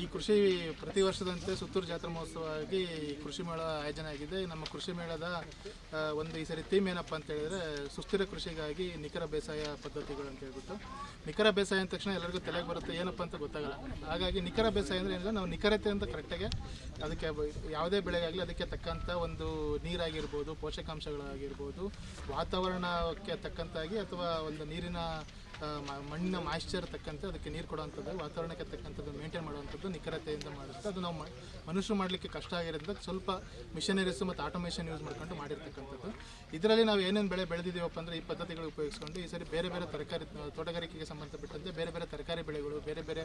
ಈ ಕೃಷಿ ಪ್ರತಿ ವರ್ಷದಂತೆ ಸುತ್ತೂರು ಜಾತ್ರಾ ಮಹೋತ್ಸವ ಆಗಿ ಕೃಷಿ ಮೇಳ ಆಯೋಜನೆ ಆಗಿದೆ ನಮ್ಮ ಕೃಷಿ ಮೇಳದ ಒಂದು ಈ ಸರಿ ಥೀಮ್ ಏನಪ್ಪ ಅಂತ ಹೇಳಿದ್ರೆ ಸುಸ್ಥಿರ ಕೃಷಿಗಾಗಿ ನಿಖರ ಬೇಸಾಯ ಪದ್ಧತಿಗಳು ಅಂತ ಹೇಳ್ಬಿಟ್ಟು. ನಿಖರ ಬೇಸಾಯ ಅಂದ ತಕ್ಷಣ ಎಲ್ಲರಿಗೂ ತಲೆಗೆ ಬರುತ್ತೆ, ಏನಪ್ಪ ಅಂತ ಗೊತ್ತಾಗಲ್ಲ. ಹಾಗಾಗಿ ನಿಖರ ಬೇಸಾಯ ಅಂದರೆ ಏನಿಲ್ಲ, ನಾವು ನಿಖರತೆ ಅಂತ ಕರೆಕ್ಟಾಗಿ ಅದಕ್ಕೆ ಯಾವುದೇ ಬೆಳೆಗಾಗಲಿ ಅದಕ್ಕೆ ತಕ್ಕಂಥ ಒಂದು ನೀರಾಗಿರ್ಬೋದು, ಪೋಷಕಾಂಶಗಳಾಗಿರ್ಬೋದು, ವಾತಾವರಣಕ್ಕೆ ತಕ್ಕಂತಾಗಿ ಅಥವಾ ಒಂದು ನೀರಿನ ಮಣ್ಣಿನ ಮಾಯಿಶ್ಚರ್ ತಕ್ಕಂತೆ ಅದಕ್ಕೆ ನೀರು ಕೊಡುವಂಥದ್ದು, ವಾತಾವರಣಕ್ಕೆ ತಕ್ಕಂಥದ್ದು ಮೇಂಟೈನ್ ಮಾಡುವಂಥದ್ದು. ನಿಖರತೆಯಿಂದ ಮಾಡುತ್ತೆ ಅದು ನಾವು ಮನುಷ್ಯರು ಮಾಡಲಿಕ್ಕೆ ಕಷ್ಟ ಆಗಿರೋದ್ರಿಂದ ಸ್ವಲ್ಪ ಮಿಷನರೀಸ್ ಮತ್ತು ಆಟೋಮೇಷನ್ ಯೂಸ್ ಮಾಡ್ಕೊಂಡು ಮಾಡಿರ್ತಕ್ಕಂಥದ್ದು. ಇದರಲ್ಲಿ ನಾವು ಏನೇನು ಬೆಳೆ ಬೆಳೆದಿದ್ದೀವಪ್ಪ ಅಂದರೆ ಈ ಪದ್ಧತಿಗಳು ಉಪಯೋಗಿಸ್ಕೊಂಡು ಈ ಸರಿ ಬೇರೆ ಬೇರೆ ತರಕಾರಿ, ತೋಟಗಾರಿಕೆಗೆ ಸಂಬಂಧಪಟ್ಟಂತೆ ಬೇರೆ ಬೇರೆ ತರಕಾರಿ ಬೆಳೆಗಳು, ಬೇರೆ ಬೇರೆ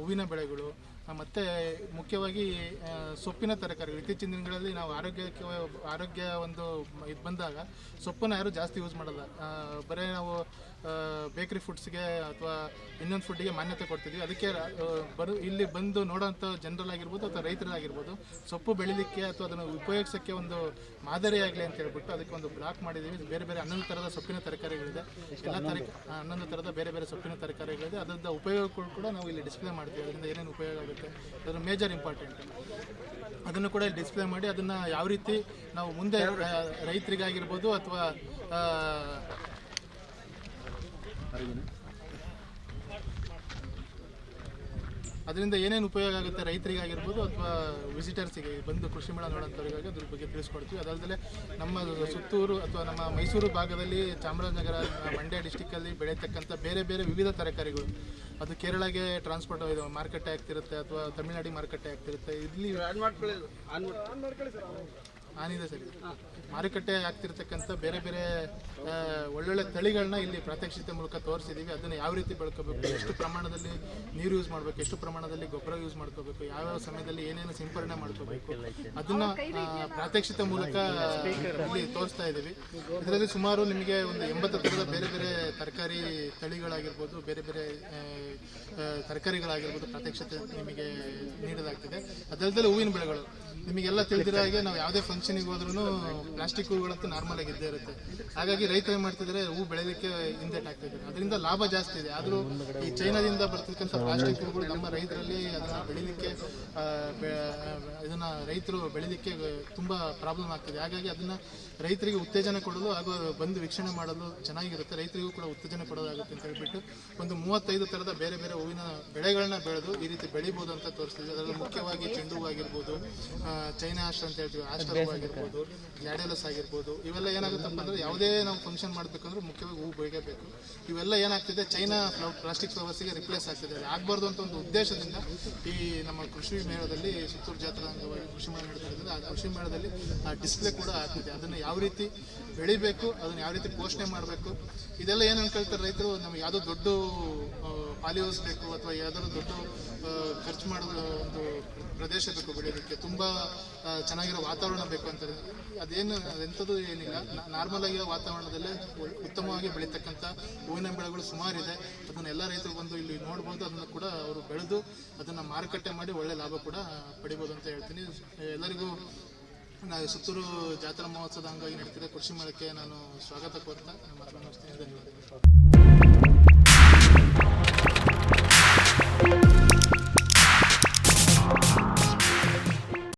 ಹೂವಿನ ಬೆಳೆಗಳು ಮತ್ತೆ ಮುಖ್ಯವಾಗಿ ಸೊಪ್ಪಿನ ತರಕಾರಿಗಳು. ಇತ್ತೀಚಿನ ದಿನಗಳಲ್ಲಿ ನಾವು ಆರೋಗ್ಯಕ್ಕೆ ಆರೋಗ್ಯ ಒಂದು ಇದು ಬಂದಾಗ ಸೊಪ್ಪನ್ನು ಯಾರು ಜಾಸ್ತಿ ಯೂಸ್ ಮಾಡಲ್ಲ. ಬರೀ ನಾವು ಬೇಕ್ರಿ ಫುಡ್ಸ್ಗೆ ಅಥವಾ ಇನ್ನೊಂದು ಫುಡ್ಡಿಗೆ ಮಾನ್ಯತೆ ಕೊಡ್ತಿದ್ವಿ. ಅದಕ್ಕೆ ಬರು ಇಲ್ಲಿ ಬಂದು ನೋಡೋಂಥ ಜನರಲ್ಲಾಗಿರ್ಬೋದು ಅಥವಾ ರೈತರಲ್ಲಾಗಿರ್ಬೋದು ಸೊಪ್ಪು ಬೆಳಿಲಿಕ್ಕೆ ಅಥವಾ ಅದನ್ನು ಉಪಯೋಗಿಸೋಕ್ಕೆ ಒಂದು ಮಾದರಿಯಾಗಲಿ ಅಂತ ಹೇಳ್ಬಿಟ್ಟು ಅದಕ್ಕೆ ಒಂದು ಬ್ಲಾಕ್ ಮಾಡಿದ್ದೀವಿ. ಬೇರೆ ಬೇರೆ ಹನ್ನೊಂದು ಥರದ ಸೊಪ್ಪಿನ ತರಕಾರಿಗಳಿದೆ. ಎಲ್ಲ ತರ ಹನ್ನೊಂದು ಥರದ ಬೇರೆ ಬೇರೆ ಸೊಪ್ಪಿನ ತರಕಾರಿಗಳಿದೆ. ಅದರದ ಉಪಯೋಗಗಳು ಕೂಡ ನಾವು ಇಲ್ಲಿ ಡಿಸ್ಪ್ಲೇ ಮಾಡ್ತೀವಿ. ಅದರಿಂದ ಏನೇನು ಉಪಯೋಗ ಆಗುತ್ತೆ ಅದರ ಮೇಜರ್ ಇಂಪಾರ್ಟೆಂಟ್ ಅದನ್ನು ಕೂಡ ಡಿಸ್ಪ್ಲೇ ಮಾಡಿ, ಅದನ್ನು ಯಾವ ರೀತಿ ನಾವು ಮುಂದೆ ರೈತರಿಗಾಗಿರ್ಬೋದು ಅಥವಾ ಅದರಿಂದ ಏನೇನು ಉಪಯೋಗ ಆಗುತ್ತೆ ರೈತರಿಗಾಗಿರ್ಬೋದು ಅಥವಾ ವಿಸಿಟರ್ಸಿಗೆ ಬಂದು ಕೃಷಿ ಮೇಳ ನೋಡೋಂಥವ್ರಿಗಾಗಿ ಅದ್ರ ಬಗ್ಗೆ ತಿಳಿಸ್ಕೊಡ್ತೀವಿ. ಅದಲ್ಲದೆ ನಮ್ಮ ಸುತ್ತೂರು ಅಥವಾ ನಮ್ಮ ಮೈಸೂರು ಭಾಗದಲ್ಲಿ ಚಾಮರಾಜನಗರ, ಮಂಡ್ಯ ಡಿಸ್ಟಿಕ್ಕಲ್ಲಿ ಬೆಳೆಯತಕ್ಕಂಥ ಬೇರೆ ಬೇರೆ ವಿವಿಧ ತರಕಾರಿಗಳು. ಅದು ಕೇರಳಗೆ ಟ್ರಾನ್ಸ್ಪೋರ್ಟ್ ಇದು ಮಾರುಕಟ್ಟೆ ಆಗ್ತಿರುತ್ತೆ ಅಥವಾ ತಮಿಳ್ನಾಡಿಗೆ ಮಾರುಕಟ್ಟೆ ಆಗ್ತಿರುತ್ತೆ. ಇಲ್ಲಿ. ಆನಿದೆ ಸರಿ ಮಾರುಕಟ್ಟೆ ಆಗ್ತಿರ್ತಕ್ಕಂಥ ಬೇರೆ ಬೇರೆ ಒಳ್ಳೊಳ್ಳೆ ತಳಿಗಳನ್ನ ಇಲ್ಲಿ ಪ್ರಾತ್ಯಕ್ಷಿತೆ ಮೂಲಕ ತೋರಿಸಿದ್ದೀವಿ ಅದನ್ನು ಯಾವ ರೀತಿ ಬೆಳ್ಕೋಬೇಕು, ಎಷ್ಟು ಪ್ರಮಾಣದಲ್ಲಿ ನೀರು ಯೂಸ್ ಮಾಡಬೇಕು, ಎಷ್ಟು ಪ್ರಮಾಣದಲ್ಲಿ ಗೊಬ್ಬರ ಯೂಸ್ ಮಾಡ್ಕೋಬೇಕು ಯಾವ್ಯಾವ ಸಮಯದಲ್ಲಿ ಏನೇನು ಸಿಂಪರಣೆ ಮಾಡ್ಕೋಬೇಕು, ಅದನ್ನ ಪ್ರಾತ್ಯಕ್ಷಿತೆ ಮೂಲಕ ಇಲ್ಲಿ ತೋರಿಸ್ತಾ ಇದ್ದೀವಿ. ಇದರಲ್ಲಿ ಸುಮಾರು ನಿಮಗೆ ಒಂದು ಎಂಬತ್ತು ಥರದ ಬೇರೆ ಬೇರೆ ತರಕಾರಿ ತಳಿಗಳಾಗಿರ್ಬೋದು, ಬೇರೆ ಬೇರೆ ತರಕಾರಿಗಳಾಗಿರ್ಬೋದು ಪ್ರಾತ್ಯಕ್ಷಿತೆ ನಿಮಗೆ ನೀಡಲಾಗ್ತಿದೆ. ಅದಲ್ಲದೆ ಹೂವಿನ ಬೆಳೆಗಳು. ನಿಮಗೆಲ್ಲ ತಿಳಿದಿರೋ ಹಾಗೆ ನಾವು ಯಾವುದೇ ಫಂಕ್ಷನಿಗೆ ಹೋದ್ರೂ ಪ್ಲಾಸ್ಟಿಕ್ ಹೂಗಳಂತೂ ನಾರ್ಮಲ್ ಆಗಿ ಇದ್ದೇ ಇರುತ್ತೆ. ಹಾಗಾಗಿ ರೈತರು ಏನ್ ಮಾಡ್ತಿದ್ದಾರೆ ಹೂ ಬೆಳೆಯಲಿಕ್ಕೆ ಹಿಂದೆಟ್ ಅದರಿಂದ ಲಾಭ ಜಾಸ್ತಿ ಇದೆ. ಆದರೂ ಈ ಚೈನಾದಿಂದ ಬರ್ತಕ್ಕಂಥ ಪ್ಲಾಸ್ಟಿಕ್ ಹೂಗಳು ನಮ್ಮ ರೈತರಲ್ಲಿ ಅದನ್ನ ಬೆಳಿಲಿಕ್ಕೆ ಇದನ್ನ ರೈತರು ಬೆಳಿಲಿಕ್ಕೆ ತುಂಬಾ ಪ್ರಾಬ್ಲಮ್ ಆಗ್ತಿದೆ. ಹಾಗಾಗಿ ಅದನ್ನ ರೈತರಿಗೆ ಉತ್ತೇಜನ ಕೊಡಲು ಹಾಗೂ ಬಂದು ವೀಕ್ಷಣೆ ಮಾಡಲು ಚೆನ್ನಾಗಿರುತ್ತೆ. ರೈತರಿಗೂ ಕೂಡ ಉತ್ತೇಜನ ಕೊಡೋದಾಗುತ್ತೆ ಅಂತ ಹೇಳ್ಬಿಟ್ಟು ಒಂದು ಮೂವತ್ತೈದು ತರದ ಬೇರೆ ಬೇರೆ ಹೂವಿನ ಬೆಳೆಗಳನ್ನ ಬೆಳೆದು ಈ ರೀತಿ ಬೆಳಿಬೋದು ಅಂತ ತೋರಿಸ್ತಿದೆ. ಅದರಲ್ಲಿ ಮುಖ್ಯವಾಗಿ ಚೆಂಡು ಹೂ ಆಗಿರ್ಬೋದು ಚೈನಾ ಆಶ್ರ ಅಂತ ಹೇಳ್ತೀವಿ. ಆಶ್ರ ಆಗಿರ್ಬೋದು ಗ್ಯಾಡೆಲಸ್ ಆಗಿರ್ಬೋದು, ಇವೆಲ್ಲ ಏನಾಗುತ್ತಪ್ಪ ಅಂದ್ರೆ ಯಾವುದೇ ನಾವು ಫಂಕ್ಷನ್ ಮಾಡಬೇಕಂದ್ರೆ ಮುಖ್ಯವಾಗಿ ಹೂ ಬೇಕು ಇವೆಲ್ಲ ಏನಾಗ್ತಿದೆ ಚೈನಾ ಪ್ಲಾಸ್ಟಿಕ್ ಫ್ಲವರ್ಸಿಗೆ ರಿಪ್ಲೇಸ್ ಆಗ್ತಿದೆ. ಆಗಬಾರ್ದು ಅಂತ ಒಂದು ಉದ್ದೇಶದಿಂದ ಈ ನಮ್ಮ ಕೃಷಿ ಮೇಳದಲ್ಲಿ ಸುತ್ತೂರು ಜಾತ್ರಾ ಅಂಗವಾಗಿ ಕೃಷಿ ಮೇಳ ನಡೀತಿರೋದ್ರಿಂದ ಆ ಕೃಷಿ ಮೇಳದಲ್ಲಿ ಆ ಡಿಸ್ಪ್ಲೇ ಕೂಡ ಆಗ್ತಿದೆ ಅದನ್ನು ಯಾವ ರೀತಿ ಬೆಳಿಬೇಕು, ಅದನ್ನು ಯಾವ ರೀತಿ ಪೋಷಣೆ ಮಾಡಬೇಕು, ಇದೆಲ್ಲ ಏನು ಅನ್ಕೊಳ್ತಾರೆ ರೈತರು, ನಮಗೆ ಯಾವುದೋ ದೊಡ್ಡ ಪಾಲಿಯೋಸ್ ಬೇಕು ಅಥವಾ ಯಾವ್ದಾದ್ರು ದೊಡ್ಡ ಖರ್ಚು ಮಾಡೋ ಒಂದು ಪ್ರದೇಶ ಬೇಕು ಬೆಳೆಯೋದಕ್ಕೆ. ತುಂಬ ಚೆನ್ನಾಗಿರೋ ವಾತಾವರಣ ಬೇಕು. ಅಂತಾರೆ. ಅದೇನು, ಅದೆಂಥದ್ದು ಏನಿಲ್ಲ. ನಾರ್ಮಲ್ ಆಗಿರೋ ವಾತಾವರಣದಲ್ಲೇ ಉತ್ತಮವಾಗಿ ಬೆಳೀತಕ್ಕಂಥ ಹೂವಿನ ಬೆಳೆಗಳು ಸುಮಾರಿದೆ. ಅದನ್ನು ಎಲ್ಲ ರೈತರು ಬಂದು ಇಲ್ಲಿ ನೋಡ್ಬೋದು. ಅದನ್ನು ಕೂಡ ಅವರು ಬೆಳೆದು ಅದನ್ನು ಮಾರುಕಟ್ಟೆ ಮಾಡಿ ಒಳ್ಳೆ ಲಾಭ ಕೂಡ ಪಡಿಬೋದು ಅಂತ ಹೇಳ್ತೀನಿ. ಎಲ್ಲರಿಗೂ ನಾವು ಸುತ್ತೂರು ಜಾತ್ರಾ ಮಹೋತ್ಸವದ ಅಂಗವಾಗಿ ನಡೀತಿದೆ. ಕೃಷಿ ಮೇಳಕ್ಕೆ ನಾನು ಸ್ವಾಗತ ಕೋರ್ತಾ. ಮಾತನಾಡ್ತೀನಿ ಧನ್ಯವಾದಗಳು.